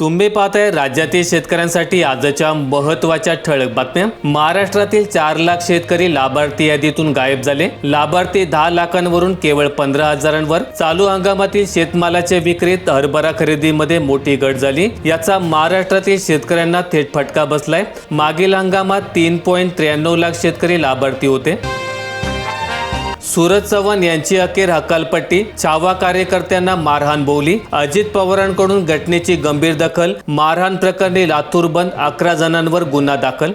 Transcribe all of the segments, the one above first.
तुम्ही पाहताय राज्यातील शेतकऱ्यांसाठी आजच्या महत्त्वाच्या ठळक बातम्या. महाराष्ट्रातील चार लाख शेतकरी लाभार्थी यादीतून गायब झाले. लाभार्थी दहा लाखांवरून केवळ पंधरा हजारांवर. चालू हंगामातील शेतमालाच्या विक्रीत हरभरा खरेदीमध्ये मोठी घट झाली. याचा महाराष्ट्रातील शेतकऱ्यांना थेट फटका बसलाय. मागील हंगामात तीन पॉईंट त्र्याण्णव लाख शेतकरी लाभार्थी होते. सूरज चव्हाण यांची अखेर हकालपट्टी. छावा कार्यकर्त्यांना मारहाण बोवली अजित पवारांकडून घटनेची गंभीर दखल. मारहाण प्रकरणी लातूर बंद अकरा जणांवर गुन्हा दाखल.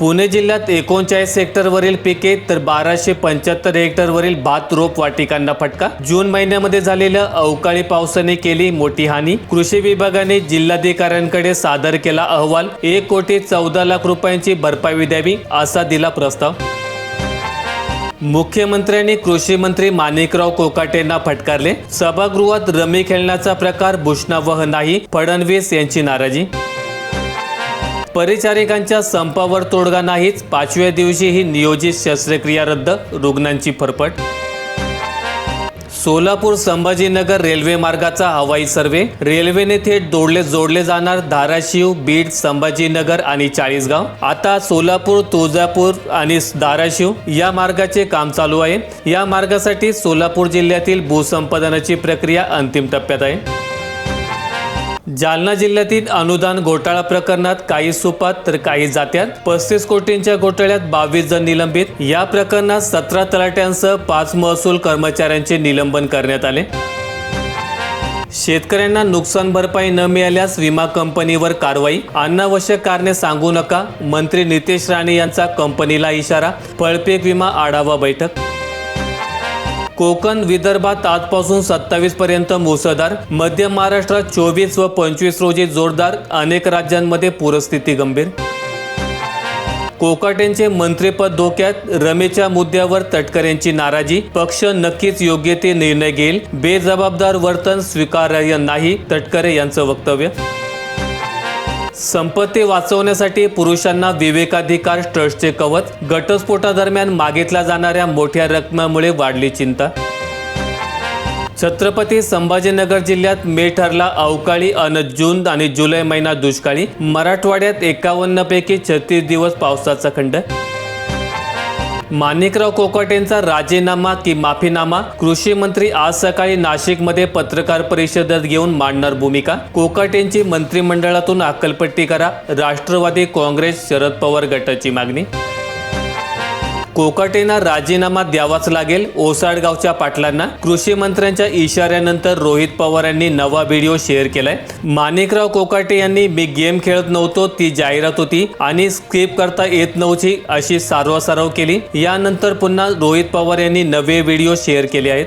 पुणे जिल्ह्यात एकोणचाळीस हेक्टरवरील पिके तर बाराशे पंच्याहत्तर हेक्टरवरील भात रोप वाटिकांना फटका. जून महिन्यामध्ये झालेल्या अवकाळी पावसाने केली मोठी हानी. कृषी विभागाने जिल्हाधिकाऱ्यांकडे सादर केला अहवाल. एक कोटी चौदा लाख रुपयांची भरपाई द्यावी असा दिला प्रस्ताव. मुख्यमंत्र्यांनी कृषी मंत्री माणिकराव कोकाटेंना फटकारले. सभागृहात रमी खेळण्याचा प्रकार भूषणावह नाही फडणवीस यांची नाराजी. परिचारिकांच्या संपावर तोडगा नाहीच पाचव्या दिवशी ही नियोजित शस्त्रक्रिया रद्द रुग्णांची फरफट सोलापूर संभाजीनगर रेल्वे मार्गाचा हवाई सर्वे. रेल्वेने थेट दोडले जोडले जाणार धाराशिव बीड संभाजीनगर आणि चाळीसगाव. आता सोलापूर तुळजापूर आणि धाराशिव या मार्गाचे काम चालू आहे. या मार्गासाठी सोलापूर जिल्ह्यातील भूसंपादनाची प्रक्रिया अंतिम टप्प्यात आहे. जालना जिल्ह्यातील अनुदान घोटाळा प्रकरणात काही सुपात तर काही जात्यात. पस्तीस कोटींच्या घोटाळ्यात बावीस जण निलंबित. या प्रकरणात सतरा तलाट्यांसह पाच महसूल कर्मचाऱ्यांचे निलंबन करण्यात आले. शेतकऱ्यांना नुकसान भरपाई न मिळाल्यास विमा कंपनीवर कारवाई. अनावश्यक कारणे सांगू नका. मंत्री नितेश राणे यांचा कंपनीला इशारा. फळपीक विमा आढावा बैठक. कोकण विदर्भात आजपासून सत्तावीस पर्यंत मुसळधार मध्य महाराष्ट्रात चोवीस व पंचवीस रोजी जोरदार अनेक राज्यांमध्ये पूरस्थिती गंभीर. कोकाटेंचे मंत्रिपद धोक्यात रमेच्या मुद्द्यावर तटकरेंची नाराजी पक्ष नक्कीच योग्य ते निर्णय घेईल बेजबाबदार वर्तन स्वीकार्य नाही तटकरे यांचं वक्तव्य संपत्ती वाचवण्यासाठी पुरुषांना विवेकाधिकार ट्रस्टचे कवच घटस्फोटादरम्यान मागितल्या जाणाऱ्या मोठ्या रकमेमुळे वाढली चिंता. छत्रपती संभाजीनगर जिल्ह्यात मे ठरला अवकाळी अन जून आणि जुलै महिना दुष्काळी. मराठवाड्यात एकावन्न पैकी छत्तीस दिवस पावसाचा खंड माणिकराव कोकाटेंचा राजीनामा की माफीनामा? कृषी मंत्री आज सकाळी नाशिकमध्ये पत्रकार परिषदेत घेऊन मांडणार भूमिका? कोकाटेंची मंत्रिमंडळातून अक्कलपट्टी करा. राष्ट्रवादी काँग्रेस शरद पवार गटाची मागणी? कोकाटेंना राजीनामा द्यावाच लागेल ओसाडगावच्या पाटलांना. कृषी मंत्र्यांच्या इशाऱ्यानंतर रोहित पवार यांनी नवा व्हिडिओ शेअर केलाय. माणिकराव कोकाटे यांनी मी गेम खेळत नव्हतो ती जाहिरात होती आणि स्किप करता येत नव्हती अशी सारवासारव केली. यानंतर पुन्हा रोहित पवार यांनी नवे व्हिडिओ शेअर केले आहेत.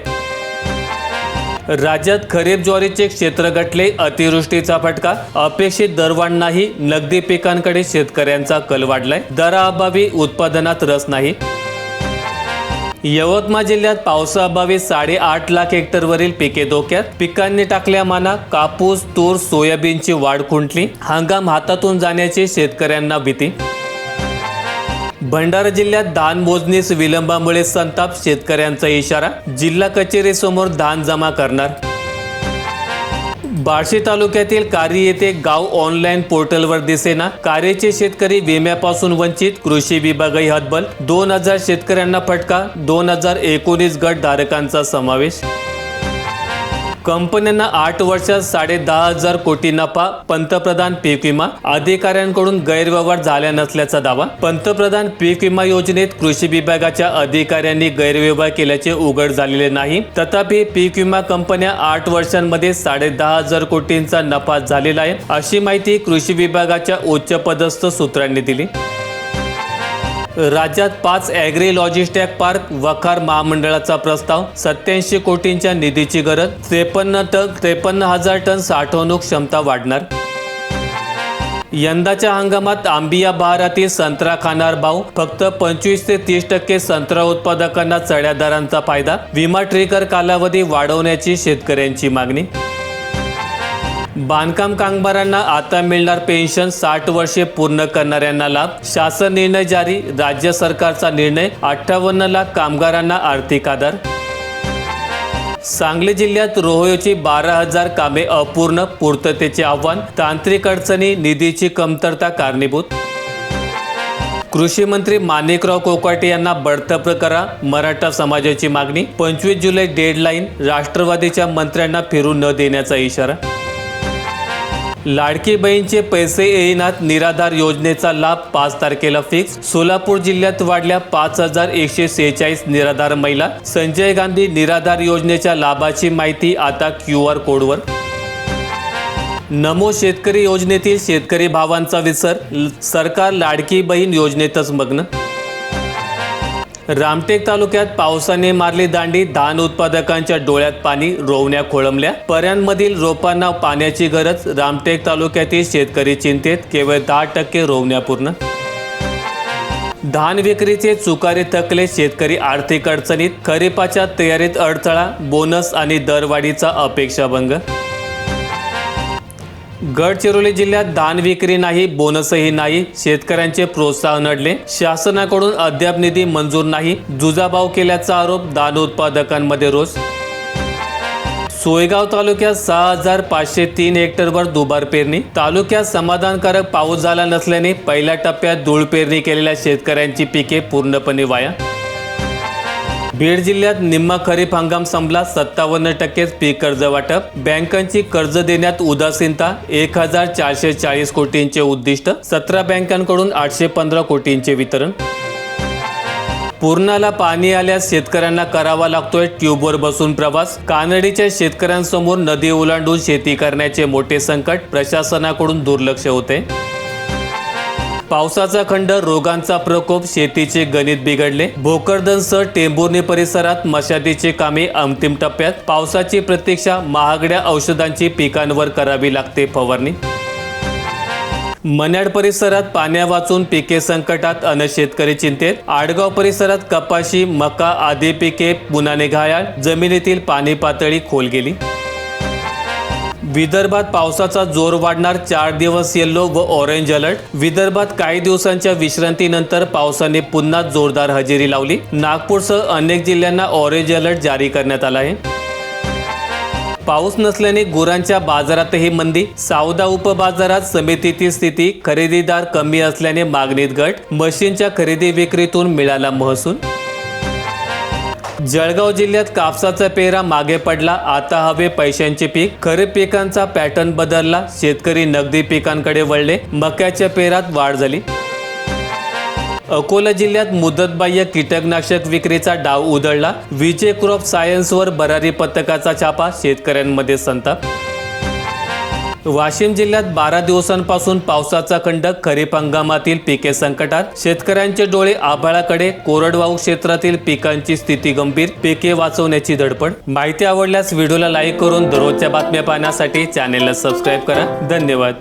राज्यात खरीप ज्वारीचे क्षेत्र गटले अतिवृष्टीचा फटका. अपेक्षित दरवाढ नाही नगदी पिकांकडे शेतकऱ्यांचा कल वाढलाय. दराअभावी उत्पादनात रस नाही. यवतमाळ जिल्ह्यात पावसाअभावी साडेआठ लाख हेक्टरवरील पिके धोक्यात. पिकांनी टाकल्या माना कापूस तूर सोयाबीनची वाढ खुंटली. हंगाम हातातून जाण्याची शेतकऱ्यांना भीती. भंडारा जिल्ह्यात धान मोजणीस विलंबामुळे संताप शेतकऱ्यांचा इशारा. जिल्हा कचेरीसमोर धान जमा करणार. बार्शी तालुक्यातील कारी येथे गाव ऑनलाईन पोर्टलवर दिसेना. कारेचे शेतकरी विम्यापासून वंचित कृषी विभागही हतबल. दोन हजार शेतकऱ्यांना फटका दोन हजार एकोणीस गट धारकांचा समावेश. कंपन्यांना आठ वर्षात साडे दहा हजार कोटी नफा पंतप्रधान पीक विमा अधिकाऱ्यांकडून गैरव्यवहार झाला नसल्याचा दावा. पंतप्रधान पीक विमा योजनेत कृषी विभागाच्या अधिकाऱ्यांनी गैरव्यवहार केल्याचे उघड झालेले नाही. तथापि पीक विमा कंपन्या आठ वर्षांमध्ये साडे दहा हजार कोटींचा नफा झालेला आहे अशी माहिती कृषी विभागाच्या उच्चपदस्थ सूत्रांनी दिली. राज्यात पाच ॲग्री लॉजिस्टॅक पार्क वखार महामंडळाचा प्रस्ताव सत्याऐंशी कोटींच्या निधीची गरज त्रेपन्न टन त्रेपन्न हजार टन साठवणूक क्षमता वाढणार. यंदाच्या हंगामात आंबिया बहारातील संत्रा खाणार भाव फक्त पंचवीस ते तीस टक्के संत्रा उत्पादकांना चढ्या दरांचा फायदा विमा ट्रिकर कालावधी वाढवण्याची शेतकऱ्यांची मागणी. बांधकाम कामगारांना आता मिळणार पेन्शन साठ वर्षे पूर्ण करणाऱ्यांना लाभ. शासन निर्णय जारी. राज्य सरकारचा निर्णय अठ्ठावन्न लाख कामगारांना आर्थिक आधार. सांगली जिल्ह्यात रोहयोची बारा हजार कामे अपूर्ण पूर्ततेचे आव्हान तांत्रिक अडचणी निधीची कमतरता कारणीभूत. कृषी मंत्री माणिकराव कोकाटे यांना बडतर्फ करा मराठा समाजाची मागणी. पंचवीस जुलै डेडलाईन राष्ट्रवादीच्या मंत्र्यांना फिरू न देण्याचा इशारा. लाडकी बहीणचे पैसे येईनात निराधार योजनेचा लाभ पाच तारखेला फिक्स सोलापूर जिल्ह्यात वाढल्या पाच हजार एकशे सेहेचाळीस निराधार महिला. संजय गांधी निराधार योजनेच्या लाभाची माहिती आता क्यू आर कोडवर. नमो शेतकरी योजनेतील शेतकरी भावांचा विसर. सरकार लाडकी बहीण योजनेतच मग्न. रामटेक तालुक्यात पावसाने मारली दांडी. धान उत्पादकांच्या डोळ्यात पाणी रोवण्या खोळंबल्या. पर्यांमधील रोपांना पाण्याची गरज रामटेक तालुक्यातील शेतकरी चिंतेत. केवळ दहा टक्के रोवण्या पूर्ण. धान विक्रीचे चुकारे थकले शेतकरी आर्थिक अडचणीत. खरीपाच्या तयारीत अडथळा बोनस आणि दरवाढीचा अपेक्षाभंग. गडचिरोली जिल्ह्यात धान विक्री नाही बोनसही नाही शेतकऱ्यांचे प्रोत्साहन अडले. शासनाकडून अद्याप निधी मंजूर नाही जुजाभाव केल्याचा आरोप धान उत्पादकांमध्ये रोष सोयगाव तालुक्यात सहा हजार पाचशे तीन हेक्टरवर दुबार पेरणी. तालुक्यात समाधानकारक पाऊस झाला नसल्याने पहिल्या टप्प्यात धूळ पेरणी केलेल्या शेतकऱ्यांची पिके पूर्णपणे वाया. बीड जिल्ह्यात निम्मा खरीप हंगाम संपला सत्तावन्न टक्केच पीक कर्ज वाटप. बँकांची कर्ज देण्यात उदासीनता एक हजार चारशे चाळीस कोटींचे उद्दिष्ट सतरा बँकांकडून आठशे पंधरा कोटींचे वितरण. पूर्णाला पाणी आल्यास शेतकऱ्यांना करावा लागतोय ट्यूबवर बसून प्रवास. कानडीच्या शेतकऱ्यांसमोर नदी ओलांडून शेती करण्याचे मोठे संकट प्रशासनाकडून दुर्लक्ष होते. पावसाचा खंड रोगांचा प्रकोप शेतीचे गणित बिघडले. भोकरदनसह टेंभुर्णी परिसरात मशादीचे कामे अंतिम टप्प्यात. पावसाची प्रतीक्षा महागड्या औषधांची पिकांवर करावी लागते फवारणी. मन्याड परिसरात पाण्या वाचून पिके संकटात अन शेतकरी चिंतेत. आडगाव परिसरात कपाशी मका आदी पिके पुन्हा घायाळ जमिनीतील पाणी पातळी खोल गेली. विदर्भात पावसाचा जोर वाढणार चार दिवस येल्लो व ऑरेंज अलर्ट विदर्भात काही दिवसांच्या विश्रांतीनंतर पावसाने पुन्हा जोरदार हजेरी लावली. नागपूरसह अनेक जिल्ह्यांना ऑरेंज अलर्ट जारी करण्यात आला आहे. पाऊस नसल्याने गुरांच्या बाजारातही मंदी. सावदा उपबाजारात समितीतील स्थिती खरेदीदार कमी असल्याने मागणीत घट. मशीनच्या खरेदी विक्रीतून मिळाला महसूल. जळगाव जिल्ह्यात कापसाचा पेरा मागे पडला. आता हवे पैशांचे पीक. खरीप पिकांचा पॅटर्न बदलला. शेतकरी नगदी पिकांकडे वळले. मक्याच्या पेरात वाढ झाली. अकोला जिल्ह्यात मुदतबाह्य कीटकनाशक विक्रीचा डाव उधळला. विजय क्रॉप सायन्सवर बरारी पथकाचा छापा. शेतकऱ्यांमध्ये संताप वाशिम जिल्ह्यात बारा दिवसांपासून पावसाचा खंड खरीप हंगामातील पिके संकटात शेतकऱ्यांचे डोळे आभाळाकडे कोरडवाहू क्षेत्रातील पिकांची स्थिती गंभीर पिके वाचवण्याची धडपड. माहिती आवडल्यास व्हिडिओला लाईक करून दररोजच्या बातम्या पाहण्यासाठी चॅनेलला सबस्क्राईब करा. धन्यवाद.